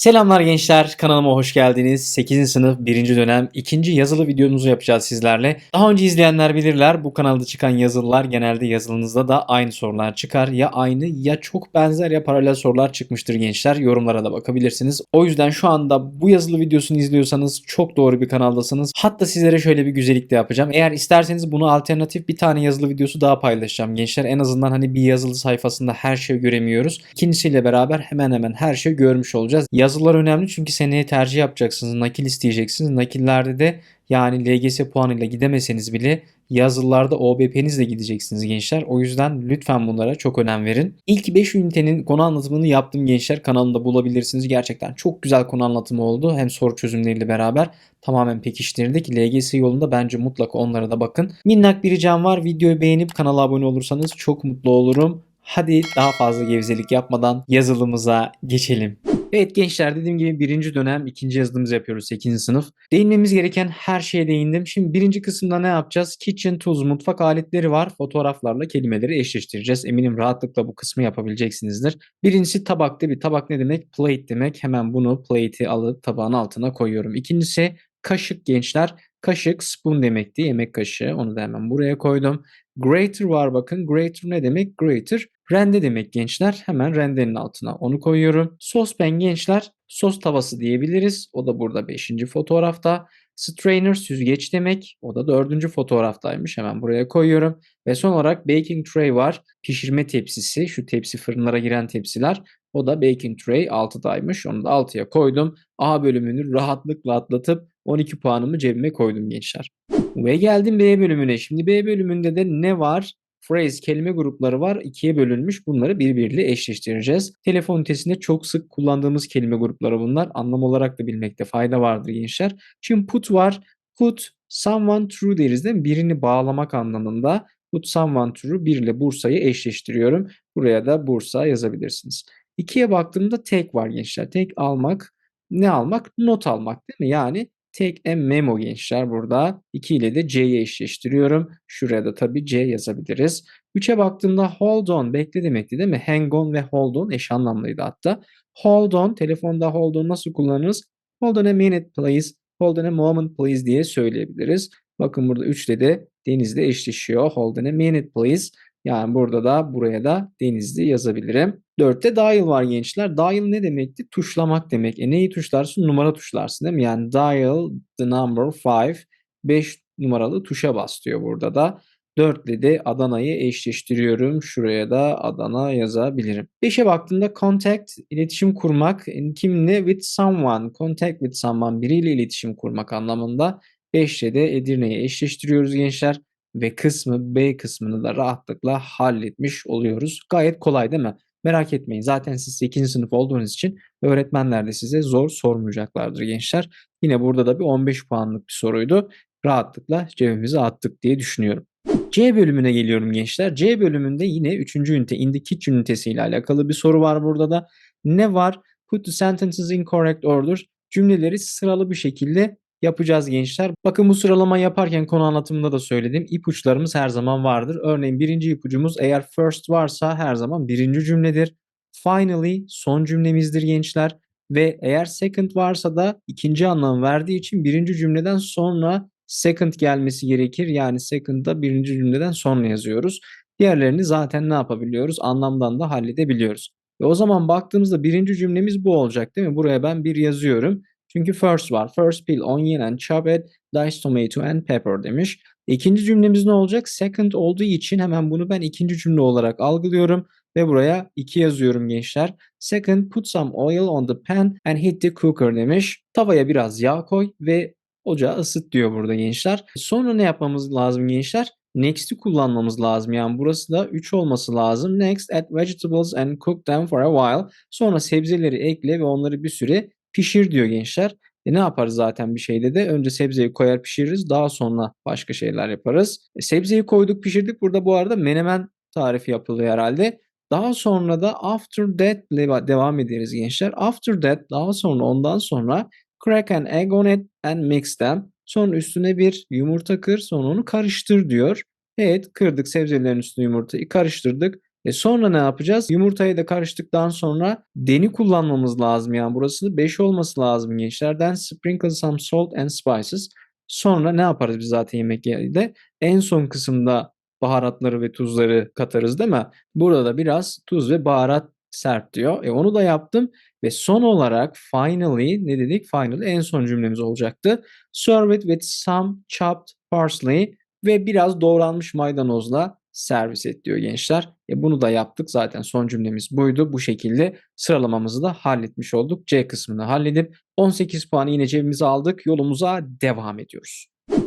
Selamlar gençler, kanalıma hoş geldiniz. 8. sınıf 1. dönem 2. yazılı videomuzu yapacağız sizlerle. Daha önce izleyenler bilirler bu kanalda çıkan yazılılar genelde yazılınızda da aynı sorular çıkar. Ya aynı ya çok benzer ya paralel sorular çıkmıştır gençler. Yorumlara da bakabilirsiniz. O yüzden şu anda bu yazılı videosunu izliyorsanız çok doğru bir kanaldasınız. Hatta sizlere şöyle bir güzellik de yapacağım. Eğer isterseniz bunu alternatif bir tane yazılı videosu daha paylaşacağım gençler. En azından hani bir yazılı sayfasında her şeyi göremiyoruz. İkincisiyle beraber hemen hemen her şeyi görmüş olacağız. Yazılar önemli çünkü seneye tercih yapacaksınız. Nakil isteyeceksiniz. Nakillerde de yani LGS puanıyla gidemeseniz bile yazılılarda OBP'nizle gideceksiniz gençler. O yüzden lütfen bunlara çok önem verin. İlk 5 ünitenin konu anlatımını yaptım gençler. Kanalımda bulabilirsiniz. Gerçekten çok güzel konu anlatımı oldu. Hem soru çözümleriyle beraber tamamen pekiştirdik. LGS yolunda bence mutlaka onlara da bakın. Minnak bir ricam var. Videoyu beğenip kanala abone olursanız çok mutlu olurum. Hadi daha fazla gevezelik yapmadan yazılımıza geçelim. Evet gençler dediğim gibi birinci dönem ikinci yazılımımızı yapıyoruz 8. sınıf. Değinmemiz gereken her şeye değindim. Şimdi birinci kısımda ne yapacağız? Kitchen tools, mutfak aletleri var. Fotoğraflarla kelimeleri eşleştireceğiz. Eminim rahatlıkla bu kısmı yapabileceksinizdir. Birincisi tabakta bir tabak ne demek? Plate demek. Hemen bunu plate'i alıp tabağın altına koyuyorum. İkincisi kaşık gençler. Kaşık spoon demekti. Yemek kaşığı. Onu da hemen buraya koydum. Grater var bakın. Grater ne demek? Grater rende demek gençler. Hemen rendenin altına onu koyuyorum. Sospen gençler sos tavası diyebiliriz. O da burada 5. fotoğrafta. Strainer süzgeç demek. O da 4. fotoğraftaymış. Hemen buraya koyuyorum. Ve son olarak baking tray var. Pişirme tepsisi. Şu tepsi fırınlara giren tepsiler. O da baking tray 6'daymış. Onu da 6'ya koydum. A bölümünü rahatlıkla atlatıp 12 puanımı cebime koydum gençler. Ve geldim B bölümüne. Şimdi B bölümünde de ne var? Phrase kelime grupları var. ikiye bölünmüş. Bunları birbiriyle eşleştireceğiz. Telefon ünitesinde çok sık kullandığımız kelime grupları bunlar. Anlam olarak da bilmekte fayda vardır gençler. Şimdi put var. Put someone through deriz değil mi? Birini bağlamak anlamında. Put someone through bir ile Bursa'yı eşleştiriyorum. Buraya da Bursa yazabilirsiniz. İkiye baktığımda take var gençler. Take almak. Ne almak? Not almak değil mi? Yani Take a memo gençler burada. 2 ile de C'yi eşleştiriyorum. Şuraya da tabii C yazabiliriz. 3'e baktığımda hold on bekle demekti değil mi? Hang on ve hold on eş anlamlıydı hatta. Hold on telefonda hold on nasıl kullanırız? Hold on a minute please. Hold on a moment please diye söyleyebiliriz. Bakın burada 3 ile de denizde eşleşiyor. Hold on a minute please. Yani burada da buraya da denizli yazabilirim. 4'te dial var gençler. Dial ne demekti? Tuşlamak demek. E neyi tuşlarsın? Numara tuşlarsın değil mi? Yani dial the number 5. 5 numaralı tuşa bas diyor burada da. 4 ile de Adana'yı eşleştiriyorum. Şuraya da Adana yazabilirim. 5'e baktığımda contact, iletişim kurmak. E, kimle? With someone. Contact with someone. Biriyle iletişim kurmak anlamında. 5 ile de Edirne'yi eşleştiriyoruz gençler ve kısmı B kısmını da rahatlıkla halletmiş oluyoruz. Gayet kolay değil mi? Merak etmeyin. Zaten siz 8. sınıf olduğunuz için öğretmenler de size zor sormayacaklardır gençler. Yine burada da bir 15 puanlık bir soruydu. Rahatlıkla cebimize attık diye düşünüyorum. C bölümüne geliyorum gençler. C bölümünde yine 3. ünite in the kitchen ünitesiyle alakalı bir soru var burada da. Ne var? Put the sentences in correct order. Cümleleri sıralı bir şekilde yapacağız gençler. Bakın bu sıralama yaparken konu anlatımında da söyledim. İpuçlarımız her zaman vardır. Örneğin birinci ipucumuz eğer first varsa her zaman birinci cümledir. Finally son cümlemizdir gençler. Ve eğer second varsa da ikinci anlam verdiği için birinci cümleden sonra second gelmesi gerekir. Yani second da birinci cümleden sonra yazıyoruz. Diğerlerini zaten ne yapabiliyoruz? Anlamdan da halledebiliyoruz. Ve o zaman baktığımızda birinci cümlemiz bu olacak değil mi? Buraya ben bir yazıyorum. Çünkü first var. First peel onion and chop it, diced tomato and pepper demiş. İkinci cümlemiz ne olacak? Second olduğu için hemen bunu ben ikinci cümle olarak algılıyorum ve buraya 2 yazıyorum gençler. Second, put some oil on the pan and heat the cooker demiş. Tavaya biraz yağ koy ve ocağı ısıt diyor burada gençler. Sonra ne yapmamız lazım gençler? Next'i kullanmamız lazım. Yani burası da 3 olması lazım. Next, add vegetables and cook them for a while. Sonra sebzeleri ekle ve onları bir süre pişir diyor gençler. E ne yaparız zaten bir şeyde de? Önce sebzeyi koyar pişiririz. Daha sonra başka şeyler yaparız. E sebzeyi koyduk pişirdik. Burada bu arada menemen tarifi yapılıyor herhalde. Daha sonra da after that ile devam ederiz gençler. After that daha sonra ondan sonra crack an egg on it and mix them. Sonra üstüne bir yumurta kır sonra onu karıştır diyor. Evet kırdık sebzelerin üstüne yumurtayı karıştırdık. E sonra ne yapacağız? Yumurtayı da karıştıktan sonra deni kullanmamız lazım. Yani burası 5 olması lazım gençlerden. Sprinkle some salt and spices. Sonra ne yaparız biz zaten yemek yerinde? En son kısımda baharatları ve tuzları katarız değil mi? Burada da biraz tuz ve baharat serp diyor. E onu da yaptım ve son olarak finally ne dedik? Finally en son cümlemiz olacaktı. Serve it with some chopped parsley ve biraz doğranmış maydanozla servis et diyor gençler. E bunu da yaptık zaten son cümlemiz buydu. Bu şekilde sıralamamızı da halletmiş olduk. C kısmını halledip 18 puanı yine cebimize aldık. Yolumuza devam ediyoruz.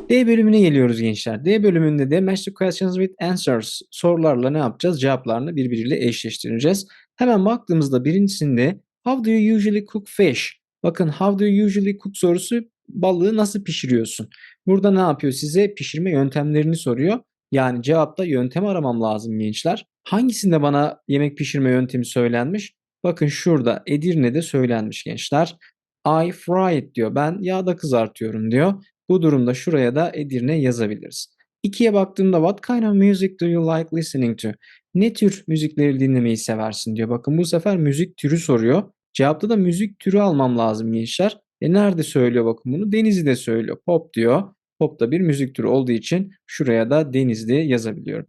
D bölümüne geliyoruz gençler. D bölümünde de Match the questions with answers sorularla ne yapacağız? Cevaplarını birbiriyle eşleştireceğiz. Hemen baktığımızda birincisinde How do you usually cook fish? Bakın how do you usually cook sorusu balığı nasıl pişiriyorsun? Burada ne yapıyor size? Pişirme yöntemlerini soruyor. Yani cevapta yöntem aramam lazım gençler. Hangisinde bana yemek pişirme yöntemi söylenmiş? Bakın şurada Edirne'de söylenmiş gençler. I fry it diyor. Ben yağda kızartıyorum diyor. Bu durumda şuraya da Edirne yazabiliriz. İkiye baktığımda what kind of music do you like listening to? Ne tür müzikleri dinlemeyi seversin diyor. Bakın bu sefer müzik türü soruyor. Cevapta da müzik türü almam lazım gençler. E nerede söylüyor bakın bunu? Denizli'de söylüyor. Pop diyor. Pop da bir müzik türü olduğu için şuraya da Denizli yazabiliyorum.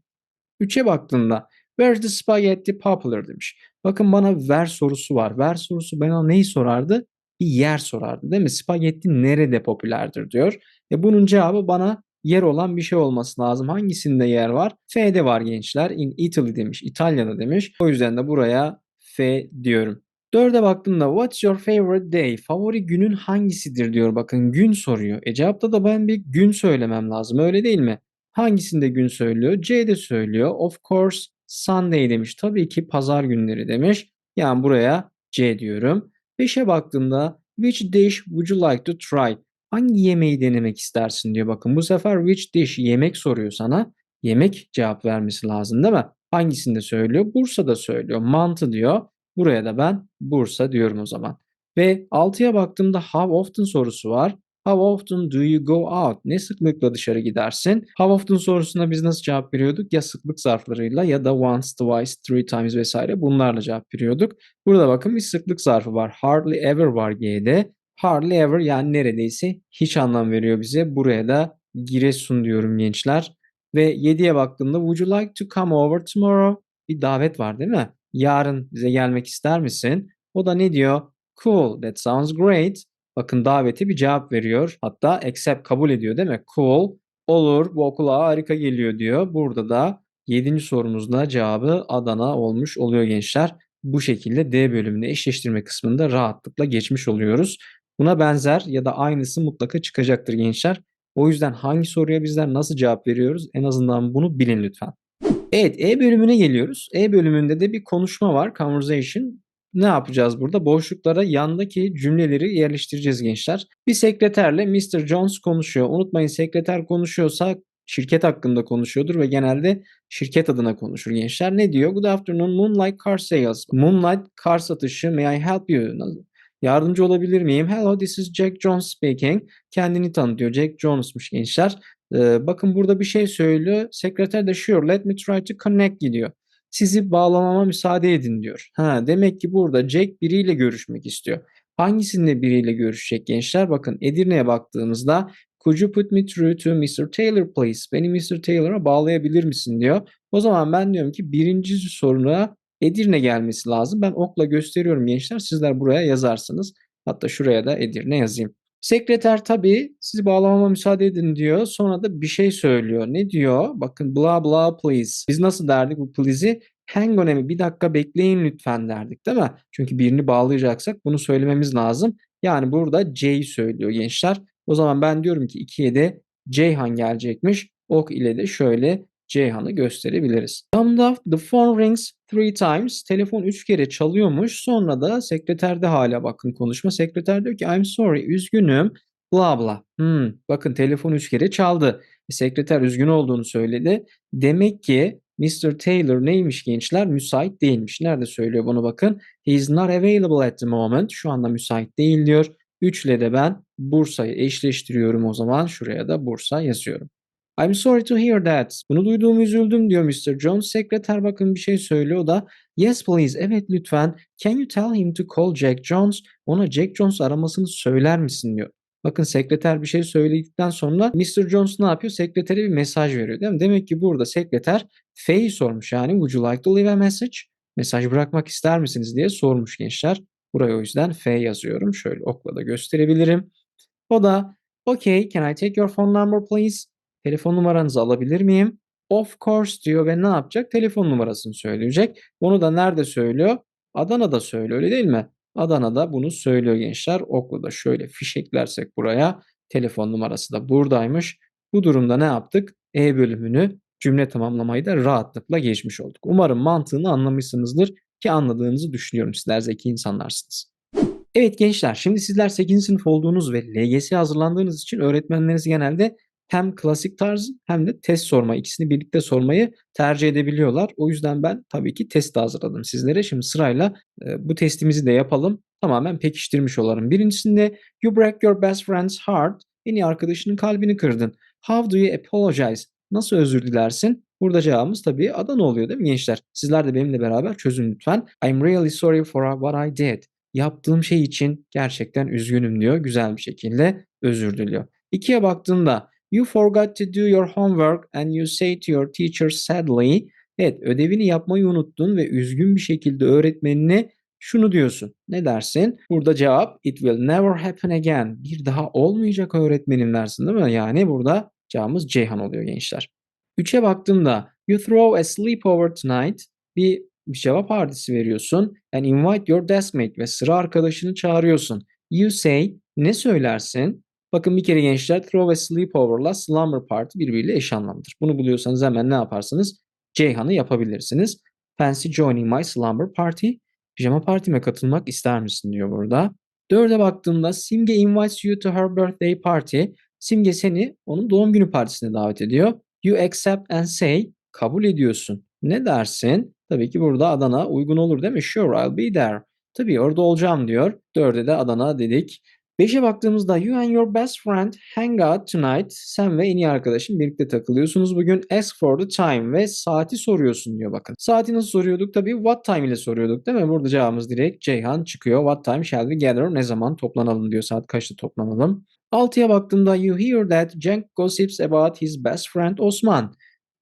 3'e baktığımda Where's the spaghetti popular demiş. Bakın bana ver sorusu var. Ver sorusu bana neyi sorardı? Bir yer sorardı değil mi? Spagetti nerede popülerdir diyor. E bunun cevabı bana yer olan bir şey olması lazım. Hangisinde yer var? F'de var gençler. In Italy demiş. İtalya'da demiş. O yüzden de buraya F diyorum. Dörde baktığımda what's your favorite day? Favori günün hangisidir diyor. Bakın gün soruyor. E cevapta da ben bir gün söylemem lazım. Öyle değil mi? Hangisinde gün söylüyor? C'de söylüyor. Of course Sunday demiş. Tabii ki pazar günleri demiş. Yani buraya C diyorum. 5'e baktığımda which dish would you like to try? Hangi yemeği denemek istersin diyor. Bakın bu sefer which dish yemek soruyor sana. Yemek cevap vermesi lazım değil mi? Hangisinde söylüyor? Bursa'da söylüyor. Mantı diyor. Buraya da ben Bursa diyorum o zaman. Ve 6'ya baktığımda how often sorusu var. How often do you go out? Ne sıklıkla dışarı gidersin? How often sorusuna biz nasıl cevap veriyorduk? Ya sıklık zarflarıyla ya da once, twice, three times vesaire bunlarla cevap veriyorduk. Burada bakın bir sıklık zarfı var. Hardly ever var G'de. Hardly ever yani neredeyse hiç anlam veriyor bize. Buraya da Giresun diyorum gençler. Ve 7'ye baktığımda would you like to come over tomorrow? Bir davet var değil mi? Yarın bize gelmek ister misin? O da ne diyor? Cool, that sounds great. Bakın daveti bir cevap veriyor. Hatta accept kabul ediyor değil mi? Cool, olur, bu okula harika geliyor diyor. Burada da 7. sorumuzda cevabı Adana olmuş oluyor gençler. Bu şekilde D bölümünü eşleştirme kısmında rahatlıkla geçmiş oluyoruz. Buna benzer ya da aynısı mutlaka çıkacaktır gençler. O yüzden hangi soruya bizler nasıl cevap veriyoruz en azından bunu bilin lütfen. Evet E bölümüne geliyoruz. E bölümünde de bir konuşma var. Conversation. Ne yapacağız burada? Boşluklara yandaki cümleleri yerleştireceğiz gençler. Bir sekreterle Mr. Jones konuşuyor. Unutmayın sekreter konuşuyorsa şirket hakkında konuşuyordur ve genelde şirket adına konuşur gençler. Ne diyor? Good afternoon Moonlight Car Sales. Moonlight car satışı. May I help you? Yardımcı olabilir miyim? Hello this is Jack Jones speaking. Kendini tanıtıyor. Jack Jones'muş gençler. Ee, bakın burada bir şey söylüyor. Sekreter de sure let me try to connect gidiyor. Sizi bağlamama müsaade edin diyor. Ha, demek ki burada Jack biriyle görüşmek istiyor. Hangisinde biriyle görüşecek gençler? Bakın Edirne'ye baktığımızda Could you put me through to Mr. Taylor please? Beni Mr. Taylor'a bağlayabilir misin diyor. O zaman ben diyorum ki birinci soruna Edirne gelmesi lazım. Ben okla gösteriyorum gençler. Sizler buraya yazarsınız. Hatta şuraya da Edirne yazayım. Sekreter tabii sizi bağlamama müsaade edin diyor. Sonra da bir şey söylüyor. Ne diyor? Bakın bla bla please. Biz nasıl derdik bu please'i? Hang on bir dakika bekleyin lütfen derdik değil mi? Çünkü birini bağlayacaksak bunu söylememiz lazım. Yani burada C'yi söylüyor gençler. O zaman ben diyorum ki 2'ye de Ceyhan gelecekmiş. Ok ile de şöyle Ceyhan'ı gösterebiliriz. Summed the phone rings three times. Telefon üç kere çalıyormuş. Sonra da sekreterde hala bakın konuşma. Sekreter diyor ki I'm sorry üzgünüm. Bla bla. Hmm, bakın telefon üç kere çaldı. Sekreter üzgün olduğunu söyledi. Demek ki Mr. Taylor neymiş gençler? Müsait değilmiş. Nerede söylüyor bunu bakın. He is not available at the moment. Şu anda müsait değil diyor. 3 ile de ben Bursa'yı eşleştiriyorum o zaman. Şuraya da Bursa yazıyorum. I'm sorry to hear that. Bunu duyduğumu üzüldüm diyor Mr. Jones. Sekreter bakın bir şey söylüyor. O da yes please. Evet lütfen. Can you tell him to call Jack Jones? Ona Jack Jones aramasını söyler misin diyor. Bakın sekreter bir şey söyledikten sonra Mr. Jones ne yapıyor? Sekretere bir mesaj veriyor değil mi? Demek ki burada sekreter Faye'i sormuş yani would you like to leave a message? Mesaj bırakmak ister misiniz diye sormuş gençler. Buraya o yüzden Faye yazıyorum. Şöyle okla da gösterebilirim. O da okay can I take your phone number please? Telefon numaranızı alabilir miyim? Of course diyor ve ne yapacak? Telefon numarasını söyleyecek. Bunu da nerede söylüyor? Adana'da söylüyor öyle değil mi? Adana'da bunu söylüyor gençler. Okla da şöyle fişeklersek buraya telefon numarası da buradaymış. Bu durumda ne yaptık? E bölümünü cümle tamamlamayı da rahatlıkla geçmiş olduk. Umarım mantığını anlamışsınızdır ki anladığınızı düşünüyorum. Sizler zeki insanlarsınız. Evet gençler şimdi sizler 8. sınıf olduğunuz ve LGS'ye hazırlandığınız için öğretmenleriniz genelde hem klasik tarzı hem de test sorma ikisini birlikte sormayı tercih edebiliyorlar. O yüzden ben tabii ki test de hazırladım sizlere. Şimdi sırayla e, bu testimizi de yapalım. Tamamen pekiştirmiş olalım. Birincisinde you break your best friend's heart. En iyi arkadaşının kalbini kırdın. How do you apologize? Nasıl özür dilersin? Burada cevabımız tabii Adana oluyor değil mi gençler? Sizler de benimle beraber çözün lütfen. I'm really sorry for what I did. Yaptığım şey için gerçekten üzgünüm diyor. Güzel bir şekilde özür diliyor. İkiye baktığında You forgot to do your homework and you say to your teacher sadly. Evet ödevini yapmayı unuttun ve üzgün bir şekilde öğretmenine şunu diyorsun. Ne dersin? Burada cevap it will never happen again. Bir daha olmayacak öğretmenim dersin değil mi? Yani burada cevabımız Ceyhan oluyor gençler. Üçe baktığımda you throw a sleepover tonight. Bir cevap partisi veriyorsun. And invite your deskmate ve sıra arkadaşını çağırıyorsun. You say ne söylersin? Bakın bir kere gençler throw a sleepover'la slumber party birbiriyle eş anlamlıdır. Bunu buluyorsanız hemen ne yaparsınız? Ceyhan'ı yapabilirsiniz. Fancy joining my slumber party. Pijama partime katılmak ister misin diyor burada. Dörde baktığımda Simge invites you to her birthday party. Simge seni onun doğum günü partisine davet ediyor. You accept and say kabul ediyorsun. Ne dersin? Tabii ki burada Adana uygun olur değil mi? Sure I'll be there. Tabii orada olacağım diyor. Dörde de Adana dedik. Beşe baktığımızda you and your best friend hang out tonight. Sen ve en iyi arkadaşın birlikte takılıyorsunuz bugün. Ask for the time ve saati soruyorsun diyor bakın. Saati nasıl soruyorduk? Tabii what time ile soruyorduk değil mi? Burada cevabımız direkt Ceyhan çıkıyor. What time shall we gather? Ne zaman toplanalım diyor. Saat kaçta toplanalım? Altıya baktığımda you hear that Cenk gossips about his best friend Osman.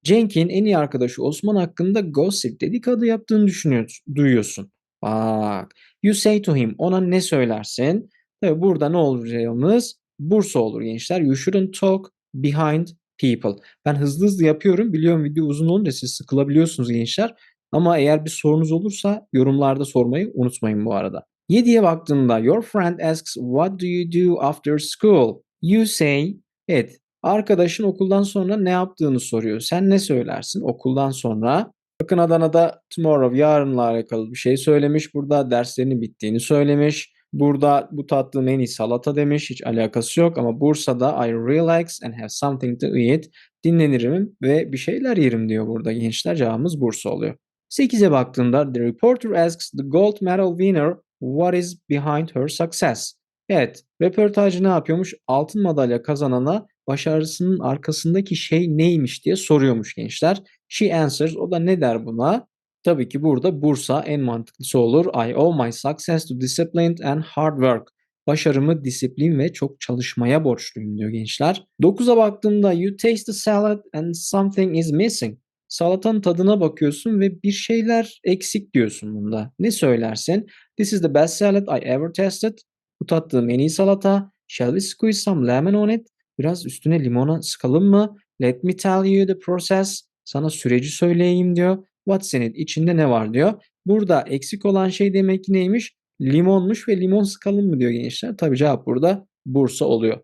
Cenk'in en iyi arkadaşı Osman hakkında gossip dedikodu yaptığını düşünüyorsun, duyuyorsun. Bak. You say to him. Ona ne söylersin? Tabii burada ne olacağımız? Bursa olur gençler. You shouldn't talk behind people. Ben hızlı hızlı yapıyorum. Biliyorum video uzun olunca siz sıkılabiliyorsunuz gençler. Ama eğer bir sorunuz olursa yorumlarda sormayı unutmayın bu arada. 7'ye baktığımda your friend asks what do you do after school? You say evet arkadaşın okuldan sonra ne yaptığını soruyor. Sen ne söylersin okuldan sonra? Bakın Adana'da tomorrow yarınla alakalı bir şey söylemiş. Burada derslerinin bittiğini söylemiş. Burada bu tatlım en iyi salata demiş. Hiç alakası yok ama Bursa'da I relax and have something to eat. Dinlenirim ve bir şeyler yerim diyor burada gençler. Cevabımız Bursa oluyor. 8'e baktığımda the reporter asks the gold medal winner what is behind her success. Evet, röportajcı ne yapıyormuş? Altın madalya kazanana başarısının arkasındaki şey neymiş diye soruyormuş gençler. She answers, o da ne der buna? Tabii ki burada Bursa en mantıklısı olur. I owe my success to discipline and hard work. Başarımı disiplin ve çok çalışmaya borçluyum diyor gençler. 9'a baktığımda you taste the salad and something is missing. Salatanın tadına bakıyorsun ve bir şeyler eksik diyorsun bunda. Ne söylersin? This is the best salad I ever tasted. Bu tattığım en iyi salata. Shall we squeeze some lemon on it? Biraz üstüne limona sıkalım mı? Let me tell you the process. Sana süreci söyleyeyim diyor. What's in it? İçinde ne var diyor. Burada eksik olan şey demek neymiş? Limonmuş ve limon sıkalım mı diyor gençler. Tabii cevap burada Bursa oluyor.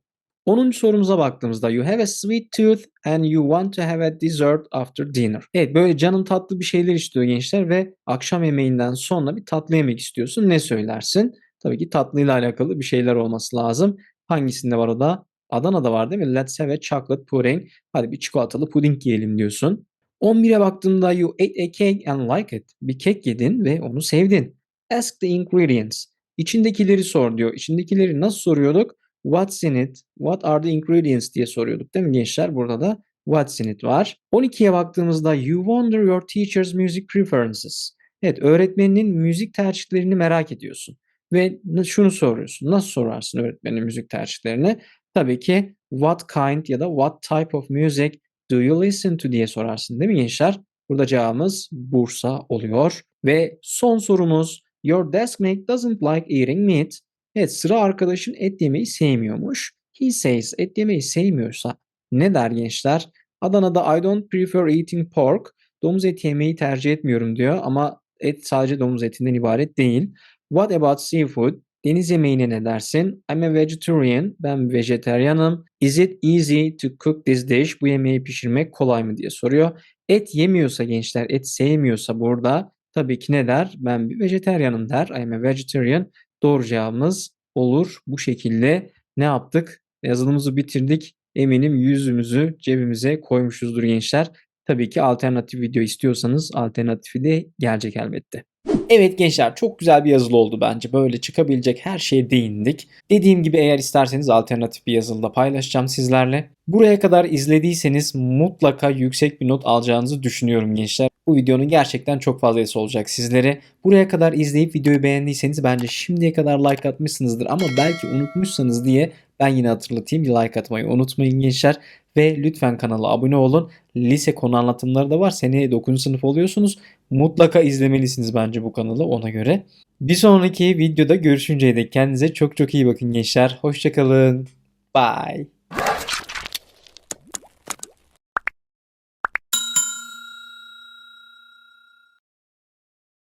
10. sorumuza baktığımızda you have a sweet tooth and you want to have a dessert after dinner. Evet böyle canın tatlı bir şeyler istiyor gençler ve akşam yemeğinden sonra bir tatlı yemek istiyorsun. Ne söylersin? Tabii ki tatlıyla alakalı bir şeyler olması lazım. Hangisinde var o da? Adana'da var değil mi? Let's have a chocolate pudding. Hadi bir çikolatalı puding yiyelim diyorsun. 11'e baktığımda you ate a cake and like it. Bir kek yedin ve onu sevdin. Ask the ingredients. İçindekileri sor diyor. İçindekileri nasıl soruyorduk? What's in it? What are the ingredients diye soruyorduk değil mi gençler? Burada da What's in it var. 12'ye baktığımızda you wonder your teacher's music preferences. Evet öğretmeninin müzik tercihlerini merak ediyorsun. Ve şunu soruyorsun. Nasıl sorarsın öğretmenin müzik tercihlerini? Tabii ki what kind ya da what type of music do you listen to diye sorarsın değil mi gençler? Burada cevabımız Bursa oluyor. Ve son sorumuz your deskmate doesn't like eating meat. Evet sıra arkadaşın et yemeyi sevmiyormuş. He says et yemeyi sevmiyorsa ne der gençler? Adana'da I don't prefer eating pork. Domuz eti yemeyi tercih etmiyorum diyor ama et sadece domuz etinden ibaret değil. What about seafood? Deniz yemeğine ne dersin? I'm a vegetarian. Ben vejeteryanım. Is it easy to cook this dish? Bu yemeği pişirmek kolay mı diye soruyor. Et yemiyorsa gençler, et sevmiyorsa burada tabii ki ne der? Ben bir vejeteryanım der. I'm a vegetarian. Doğru cevabımız olur. Bu şekilde ne yaptık? Yazılımımızı bitirdik. Eminim yüzümüzü cebimize koymuşuzdur gençler. Tabii ki alternatif video istiyorsanız alternatifi de gelecek elbette. Evet gençler çok güzel bir yazılı oldu bence. Böyle çıkabilecek her şeye değindik. Dediğim gibi eğer isterseniz alternatif bir yazılıda paylaşacağım sizlerle. Buraya kadar izlediyseniz mutlaka yüksek bir not alacağınızı düşünüyorum gençler. Bu videonun gerçekten çok fazlası olacak sizlere. Buraya kadar izleyip videoyu beğendiyseniz bence şimdiye kadar like atmışsınızdır ama belki unutmuşsanız diye ben yine hatırlatayım. Like atmayı unutmayın gençler. Ve lütfen kanala abone olun. Lise konu anlatımları da var. Seneye 9. sınıf oluyorsunuz. Mutlaka izlemelisiniz bence bu kanalı ona göre. Bir sonraki videoda görüşünceye dek kendinize çok çok iyi bakın gençler. Hoşçakalın. Bye.